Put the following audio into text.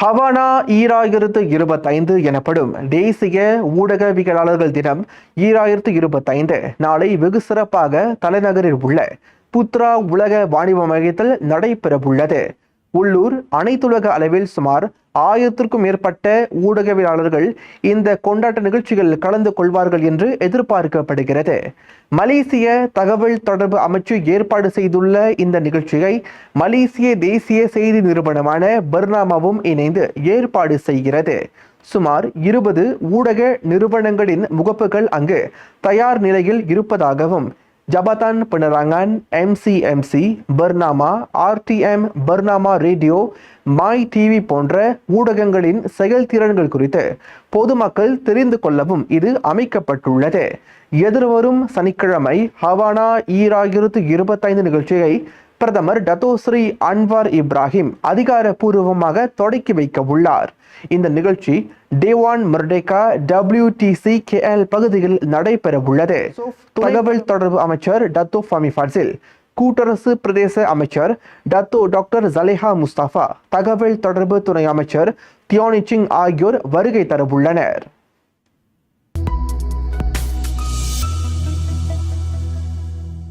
Havana ஈராயிரத்து இருபத்தைந்து எனப்படும் தேசிய ஊடகவியலாளர்கள் தினம் ஈராயிரத்து இருபத்தைந்து. நாளை வெகு சிறப்பாக தலைநகரில் உள்ள புத்ரா உலக வாணிப மையத்தில் நடைபெறவுள்ளது. உள்ளூர் அனைத்துலக அளவில் சுமார் ஆயிரத்திற்கும் மேற்பட்ட ஊடகவியலாளர்கள் இந்த கொண்டாட்ட நிகழ்ச்சிகளில் கலந்து கொள்வார்கள் என்று எதிர்பார்க்கப்படுகிறது. மலேசிய தகவல் தொடர்பு அமைச்சு ஏற்பாடு செய்துள்ள இந்த நிகழ்ச்சியை மலேசிய தேசிய செய்தி நிறுவனமான பர்னாமாவும் இணைந்து ஏற்பாடு செய்கிறது. சுமார் இருபது ஊடக நிறுவனங்களின் முகப்புகள் அங்கு தயார் நிலையில் இருப்பதாகவும் Jabatan Penerangan MCMC Bernama RTM Bernama radio My TV போன்ற ஊடகங்களின் செயல்திறன்கள் குறித்து பொதுமக்கள் தெரிந்து கொள்ளவும் இது அமைக்கப்பட்டுள்ளது. எதிர்வரும் சனிக்கிழமை ஹவானா ஈராயிரத்து இருபத்தைந்து நிகழ்ச்சியை பிரதமர் டத்தோஸ்ரீ அன்வார் இப்ராஹிம் அதிகாரப்பூர்வமாக தொடக்கி வைக்க உள்ளார். இந்த நிகழ்ச்சி டேவான் மர்டேகா டபிள்யூடிசி கேஎல் பகுதியில் நடைபெற உள்ளது. தகவல் தொடர்பு அமைச்சர் டத்தோ ஃபமி ஃபாசில் கூட்டரசு பிரதேச அமைச்சர் டத்தோ டாக்டர் ஜலேஹா முஸ்தாஃபா தகவல் தொடர்பு துணை அமைச்சர் தியோனிச்சிங் ஆகியோர் வருகை தரவுள்ளனர்.